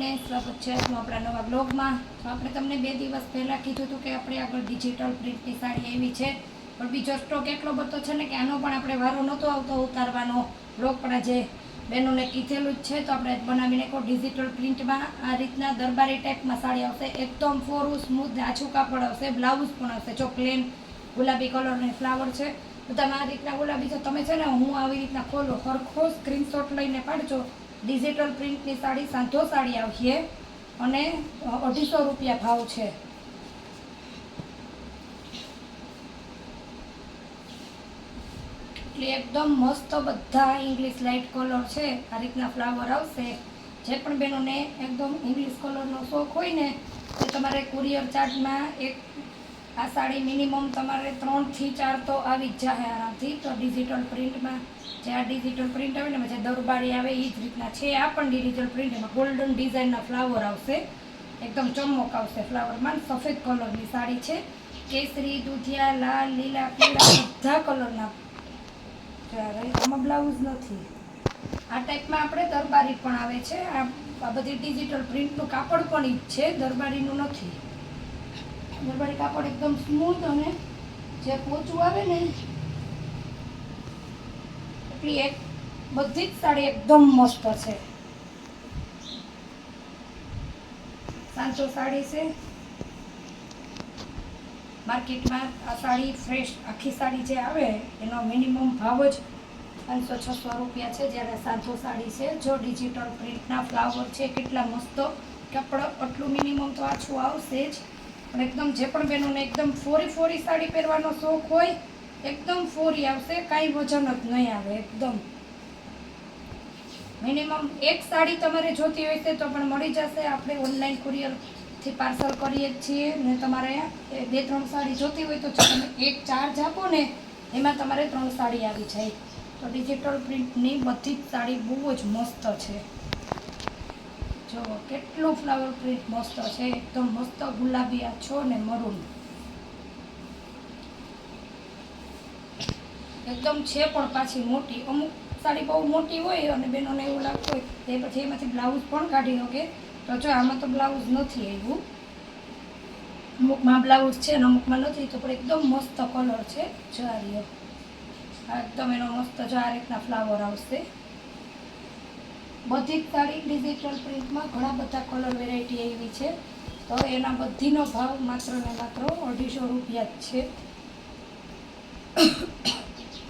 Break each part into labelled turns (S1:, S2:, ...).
S1: બધાને સ્વાગત છે આપણા નવા બ્લોગમાં. તો આપણે તમને બે દિવસ પહેલાં કીધું હતું કે આપણે આગળ ડિજિટલ પ્રિન્ટની સાડી એવી છે. પણ બીજો સ્ટોક એટલો બધો છે ને કે આનો પણ આપણે વારો નહોતો આવતો ઉતારવાનો. બ્લોગ પણ આજે બહેનોને કીધેલું જ છે. તો આપણે બનાવીને કહો ડિજિટલ પ્રિન્ટમાં આ રીતના દરબારી ટાઈપમાં સાડી આવશે. એકદમ ફોરું સ્મૂથ આછું કાપડ આવશે. બ્લાઉઝ પણ આવશે. જો પ્લેન ગુલાબી કલરની ફ્લાવર છે. તો તમે આ રીતના ગુલાબી છે. તમે છે ને હું આવી રીતના ખોલો. સરખો સ્ક્રીનશોટ લઈને પાડજો. ડિજિટલ પ્રિન્ટની સાડી સાંધો સાડી આવશે અને અઢીસો રૂપિયા ભાવ છે. એટલે એકદમ મસ્ત બધા ઇંગ્લિશ લાઇટ કલર છે. આ રીતના ફ્લાવર આવશે. જે પણ બહેનોને એકદમ ઇંગ્લિશ કલરનો શોખ હોય ને, તો તમારે કુરિયર ચાર્જમાં એક, આ સાડી મિનિમમ તમારે ત્રણથી ચાર તો આવી જ જાય આરામથી. તો ડિજિટલ પ્રિન્ટમાં જે આ ડિજિટલ પ્રિન્ટ આવે ને જે દરબારી આવે એ જ રીતના છે. આ પણ ડિજિટલ પ્રિન્ટ એમાં ગોલ્ડન ડિઝાઇનના ફ્લાવર આવશે. એકદમ ચમક આવશે ફ્લાવરમાં સફેદ કલરની સાડી છે. કેસરી, દૂધિયા, લાલ, લીલા, પીળા, બધા કલરના આમાં બ્લાઉઝ નથી. આ ટાઈપમાં આપણે દરબારી પણ આવે છે. આ બધી ડિજિટલ પ્રિન્ટનું કાપડ પણ ઈ છે. દરબારીનું નથી. દરબારી કાપડ એકદમ સ્મૂથ અને જે પોચું આવે ને એટલી એક, બધી જ સાડી એકદમ મસ્ત છે. સાંચો સાડી છે. માર્કેટમાં આ સાડી ફ્રેશ આખી સાડી જે આવે, એનો મિનિમમ ભાવ જ પાંચસો, છસો રૂપિયા છે, જ્યારે સાંચો સાડી છે. જો ડિજિટલ પ્રિન્ટના ફ્લાવર છે, કેટલા મસ્ત કપડ, આટલું મિનિમમ તો આછું આવશે જ. પણ એકદમ જે પણ બહેનોને એકદમ ફોરી ફોરી સાડી પહેરવાનો શોખ હોય એકદમ ફોરી આવશે, કાંઈ વજન જ નહીં આવે, એકદમ. મિનિમમ એક સાડી તમારે જોતી હોય છે તો પણ મળી જશે. આપણે ઓનલાઈન કુરિયરથી પાર્સલ કરીએ છીએ ને તમારે બે ત્રણ સાડી જોતી હોય તો તમે એક ચાર્જ આપો ને, એમાં તમારે ત્રણ સાડી આવી જાય. તો ડિજિટલ પ્રિન્ટની બધી જ સાડી બહુ જ મસ્ત છે. જો કેટલું ફ્લાવર પ્રિન્ટ મસ્ત છે, એકદમ મસ્ત ગુલાબી આ છો ને મરૂન. એકદમ છે પણ પાછી મોટી. અમુક સાડી બહુ મોટી હોય અને બેનોને એવું લાગતું હોય એ પછી એમાંથી બ્લાઉઝ પણ કાઢી શકે. તો જો આમાં તો બ્લાઉઝ નથી આવ્યું. અમુકમાં બ્લાઉઝ છે ને અમુકમાં નથી, તો પણ એકદમ મસ્ત કલર છે. જો એકદમ એનો મસ્ત જો આ રીતના ફ્લાવર આવશે. બધી જ સાડી ડિજિટલ પ્રિન્ટમાં ઘણા બધા કલર વેરાયટી આવી છે. તો એના બધીનો ભાવ માત્ર ને માત્ર અઢીસો રૂપિયા જ છે.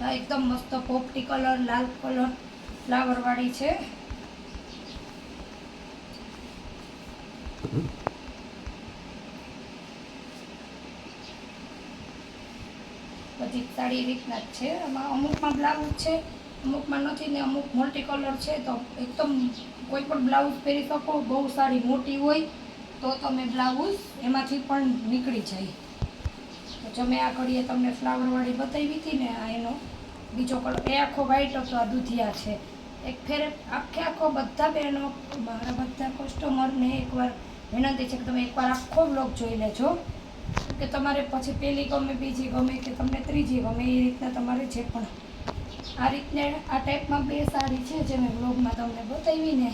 S1: એકદમ મસ્ત પોપટી કલર, લાલ કલર ફ્લાવર વાળી છે. બધી સાડી રીતના જ છે. આમાં અમુકમાં બ્લાઉઝ છે, અમુકમાં નથી ને અમુક મલ્ટી કલર છે. તો એકદમ કોઈ પણ બ્લાઉઝ પહેરી શકો, બહુ સારી મોટી હોય તો તમે બ્લાઉઝ એમાંથી પણ નીકળી જાય. તો જો મેં આ ઘડીએ તમને ફ્લાવરવાળી બતાવી હતી ને આ એનો બીજો કલર એ આખો વ્હાઈટ હતો આ દૂધિયા છે. એક ફેર આખે આખો બધા બહેનો, મારા બધા કસ્ટમરને એકવાર વિનંતી છે કે તમે એકવાર આખો બ્લોગ જોઈ લેજો. કે તમારે પછી પહેલી ગમે, બીજી ગમે, કે તમને ત્રીજી ગમે, એ રીતના તમારે જે પણ આ રીતને આ ટાઈપમાં બે સાડી છે જે મેં બ્લોગમાં તમને બતાવી ને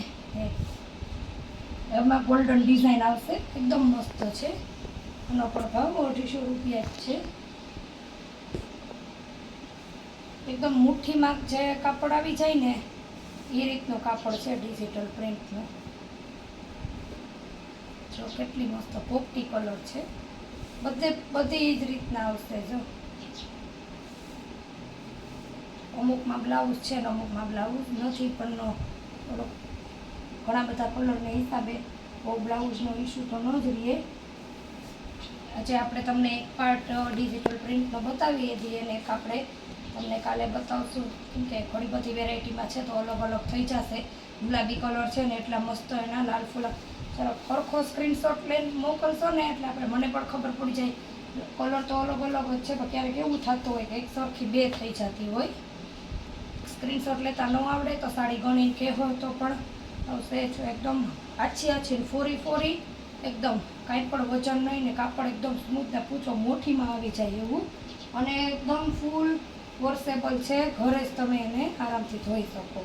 S1: એમાં ગોલ્ડન ડિઝાઇન આવશે. એકદમ મસ્ત છે. એનો પણ ભાવ અઢીસો રૂપિયા જ છે. એકદમ મુઠ્ઠીમાં જે કાપડ આવી જાય ને, એ રીતનું કાપડ છે ડિજિટલ પ્રિન્ટનો જો કેટલી મસ્ત પોપટી કલર છે. બધે, બધી જ રીતના આવશે જો. અમુકમાં બ્લાઉઝ છે ને અમુકમાં બ્લાઉઝ નથી, પણ થોડોક ઘણા બધા કલરને હિસાબે બહુ બ્લાઉઝનો ઇસ્યુ તો ન જ રહીએ આજે આપણે તમને એક પાર્ટ ડિજિટલ પ્રિન્ટનો બતાવીએ છીએ અને એક આપણે તમને કાલે બતાવશું. કેમ કે ઘણી બધી વેરાયટીમાં છે તો અલગ અલગ થઈ જશે. ગુલાબી કલર છે ને એટલા મસ્ત એના, લાલ ફૂલા. ચાલો સરખો સ્ક્રીનશોટ લઈને મોકલશો ને એટલે આપણે, મને પણ ખબર પડી જાય. કલર તો અલગ અલગ જ છે, પણ ક્યારેક એવું થતું હોય કે એક સરખી બે થઈ જતી હોય. સ્ક્રીનશોટ લેતા ન આવડે તો સાડી ગણીને કહેવો તો પણ આવશે જ એકદમ આછી આછી ફોરી ફોરી એકદમ. કાંઈ પણ વજન નહીં ને કાપડ એકદમ સ્મૂથ ને પૂછો મોઠીમાં આવી જાય એવું. અને એકદમ ફૂલ વોર્સેબલ છે, ઘરે જ તમે એને આરામથી ધોઈ શકો.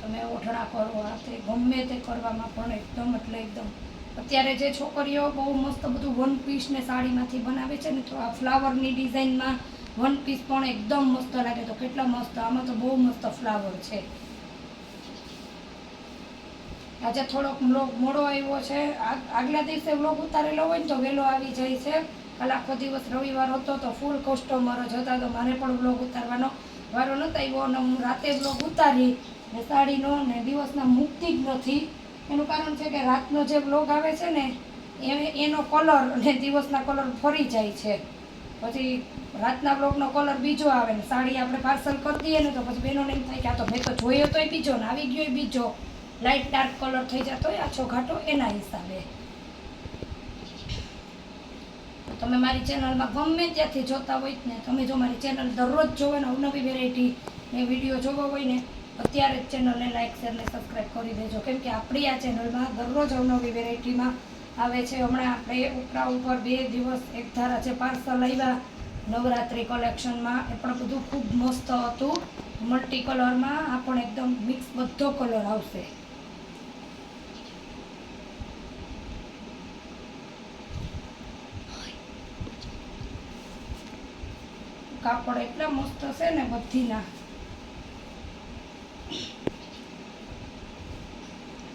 S1: તમે ઓઢણા કરો આ તે ગમે તે કરવામાં પણ એકદમ એટલે એકદમ. અત્યારે જે છોકરીઓ બહુ મસ્ત બધું વન પીસ ને સાડીમાંથી બનાવે છે ને, તો આ ફ્લાવરની ડિઝાઇનમાં વન પીસ પણ એકદમ મસ્ત લાગે. તો કેટલા મસ્ત, આમાં તો બહુ મસ્ત ફ્લાવર છે. આજે થોડોક મોડો આવ્યો છે. આગલા દિવસે વ્લોગ ઉતારેલો હોય ને, તો વહેલો આવી જાય છે. કાલ આખો દિવસ રવિવાર હતો તો ફૂલ કસ્ટમર જ હતા તો મારે પણ વ્લોગ ઉતારવાનો વારો નહોતો આવ્યો અને હું રાતે બ્લોગ ઉતારી ને સાડીનો ને દિવસના મૂકતી જ નથી. એનું કારણ છે કે રાતનો જે બ્લોગ આવે છે ને, એ, એનો કલર અને દિવસના કલર ફરી જાય છે. પછી રાતના બ્લોગનો કલર બીજો આવે ને, સાડી આપણે પાર્સલ કરી દઈએ ને તો પછી બહેનોને એમ થાય કે આ તો મેં તો જોયો તોય બીજો ને આવી ગયો બીજો. લાઇટ ડાર્ક કલર થઈ જતો હોય આછો ઘાટો એના હિસાબે. તમે મારી ચેનલમાં ગમે ત્યાંથી જોતા હોય ને, તમે જો મારી ચેનલ દરરોજ જોવો ને અવનવી વેરાયટી ને વીડિયો જોવો હોય ને, અત્યારે જ ચેનલને લાઇક શેર ને સબસ્ક્રાઈબ કરી દેજો. કેમ કે આપણી આ ચેનલમાં દરરોજ અવનવી વેરાયટીમાં આવે છે. હમણાં આપણે ઉપરા ઉપર બે દિવસ એક ધારા છે પાર્સલ આવ્યા, નવરાત્રિ કલેક્શનમાં એ પણ બધું ખૂબ મસ્ત હતું. મલ્ટી કલરમાં આ પણ એકદમ મિક્સ બધો કલર આવશે. કાપડ એટલા મસ્ત છે ને બધીના.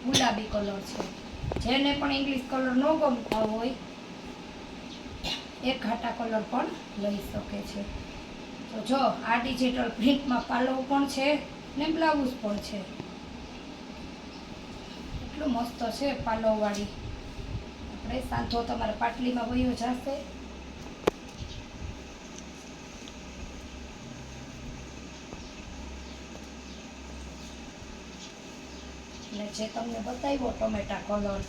S1: ગુલાબી કલર છે. જેને પણ ઇંગ્લિશ કલર ન ગમતા હોય એ ઘાટા કલર પણ લઈ શકે છે. તો જો, આ ડિજિટલ પ્રિન્ટમાં પાલવ પણ છે ને બ્લાઉઝ પણ છે. એટલું મસ્ત છે પાલવવાળી આપણે સાંધો તમારે પાટલીમાં વયો જશે. અને જે તમને બતાવ્યો ટોમેટા કલર.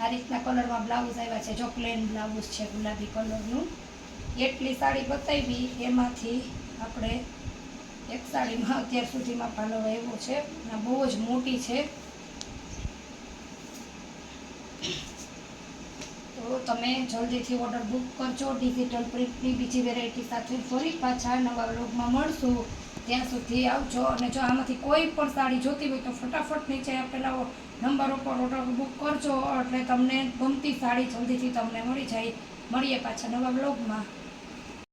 S1: આ રીતના કલરમાં બ્લાઉઝ આવ્યા છે, જો પ્લેન બ્લાઉઝ છે ગુલાબી કલરનું. એટલી સાડી બતાવી, એમાંથી આપણે એક સાડીમાં અત્યાર સુધીમાં પાલવ આવ્યો છે. અને બહુ જ મોટી છે. તો તમે જલ્દીથી ઓર્ડર બુક કરજો. ડિજિટલ પ્રિન્ટની બીજી વેરાયટી સાથે ફરી પાછા નવા વ્લોગમાં મળશું. ત્યાં સુધી આવજો. અને જો આમાંથી કોઈ પણ સાડી જોતી હોય તો ફટાફટ નીચે આપેલા નંબર ઉપર ઓર્ડર બુક કરજો. એટલે તમને ગમતી સાડી જલ્દીથી તમને મળી જાય. મળીએ પાછા નવા વ્લોગમાં.